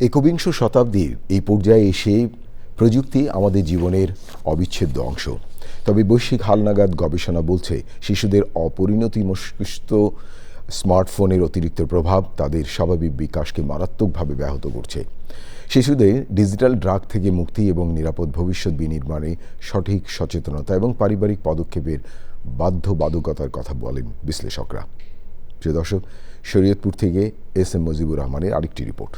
একবিংশ শতাব্দীর এই পর্যায়ে এসে প্রযুক্তি আমাদের জীবনের অবিচ্ছেদ্য অংশ। তবে বৈশ্বিক হালনাগাদ গবেষণা বলছে, শিশুদের অপরিণতি মস্তিষ্ক স্মার্টফোনের অতিরিক্ত প্রভাব তাদের স্বাভাবিক বিকাশকে মারাত্মকভাবে ব্যাহত করছে। শিশুদের ডিজিটাল ড্রাগ থেকে মুক্তি এবং নিরাপদ ভবিষ্যৎ বিনির্মাণে সঠিক সচেতনতা এবং পারিবারিক পদক্ষেপের বাধ্যবাধকতার কথা বলেন বিশ্লেষকরা। প্রিয় দর্শক, শরীয়তপুর থেকে এস এম মুজিবুর রহমানের আরেকটি রিপোর্ট।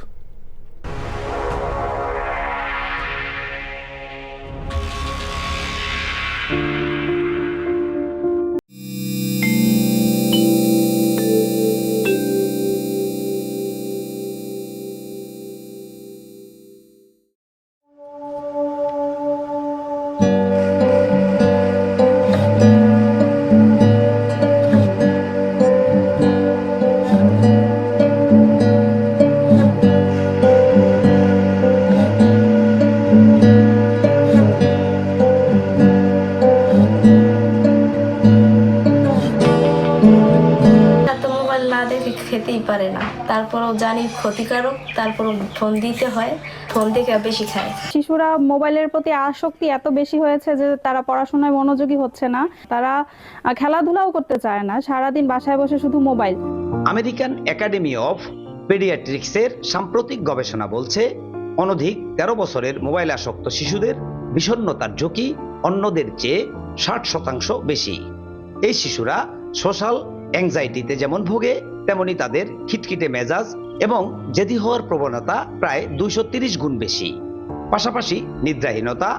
খেতেই পারে না। তারপরেও জানি ক্ষতিকারক তারপরও ফোন দিতে হয় ফোন থেকে বেশি খায়। শিশুরা মোবাইলের প্রতি আসক্তি এত বেশি হয়েছে যে তারা পড়াশোনায় মনোযোগী হচ্ছে না। তারা খেলাধুলাও করতে চায় না সারাদিন বাসায় বসে শুধু মোবাইল। আমেরিকান একাডেমি অফ পেডিয়াট্রিক্সের সাম্প্রতিক গবেষণা বলছে অনধিক তেরো বছরের মোবাইল আসক্ত শিশুদের বিষণ্ণতার ঝুঁকি অন্যদের চেয়ে ষাট শতাংশ বেশি। এই শিশুরা সোশ্যাল অ্যাংজাইটিতে যেমন ভোগে তেমনি তাদের খিটখিটে মেজাজ এবং জেদি হওয়ার প্রবণতা প্রায় দুইশো গুণ বেশি। পাশাপাশি নিদ্রাহীনতা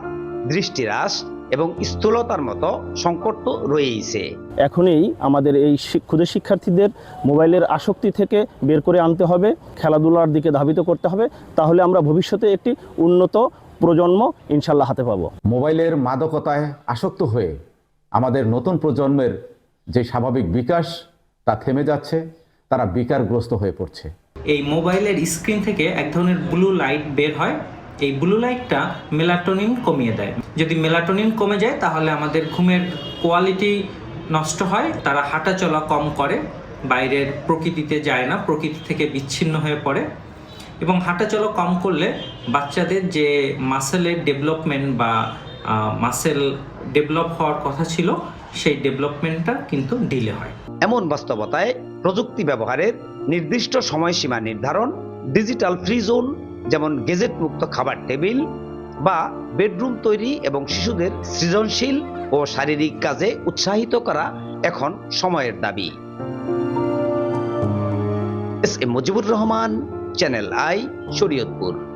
দৃষ্টিহ্রাস এবং স্থূলতার মতো সংকট তো রয়েইছে। এখনই আমাদের এই ক্ষুদে শিক্ষার্থীদের মোবাইলের আসক্তি থেকে বের করে আনতে হবে খেলাধুলার দিকে ধাবিত করতে হবে তাহলে আমরা ভবিষ্যতে একটি উন্নত প্রজন্ম ইনশাল্লাহ হাতে পাবো। মোবাইলের মাদকতায় আসক্ত হয়ে আমাদের নতুন প্রজন্মের যে স্বাভাবিক বিকাশ তা থেমে যাচ্ছে, তারা বিকারগ্রস্ত হয়ে পড়ছে। এই মোবাইলের স্ক্রিন থেকে এক ধরনের ব্লু লাইট বের হয়। এই ব্লু লাইটটা মেলাটোনিন কমিয়ে দেয়। যদি মেলাটোনিন কমে যায়, তাহলে আমাদের ঘুমের কোয়ালিটি নষ্ট হয়, তারা হাঁটা চলা কম করে, বাইরের প্রকৃতিতে যায় না, প্রকৃতি থেকে বিচ্ছিন্ন হয়ে পড়ে। এবং হাঁটা চলা কম করলে বাচ্চাদের যে মাসেলের ডেভেলপমেন্ট বা মাসেল ডেভেলপ হওয়ার কথা ছিল সেই ডেভেলপমেন্টটা কিন্তু ডিলে হয়। এমন বাস্তবতায় প্রযুক্তি ব্যবহারের নির্দিষ্ট সময়সীমা নির্ধারণ ডিজিটাল ফ্রি জোন যেমন গেজেট মুক্ত খাবার টেবিল বা বেডরুম তৈরি এবং শিশুদের সৃজনশীল ও শারীরিক কাজে উৎসাহিত করা এখন সময়ের দাবি। S M Mujibur Rahman, channel I, Shariatpur.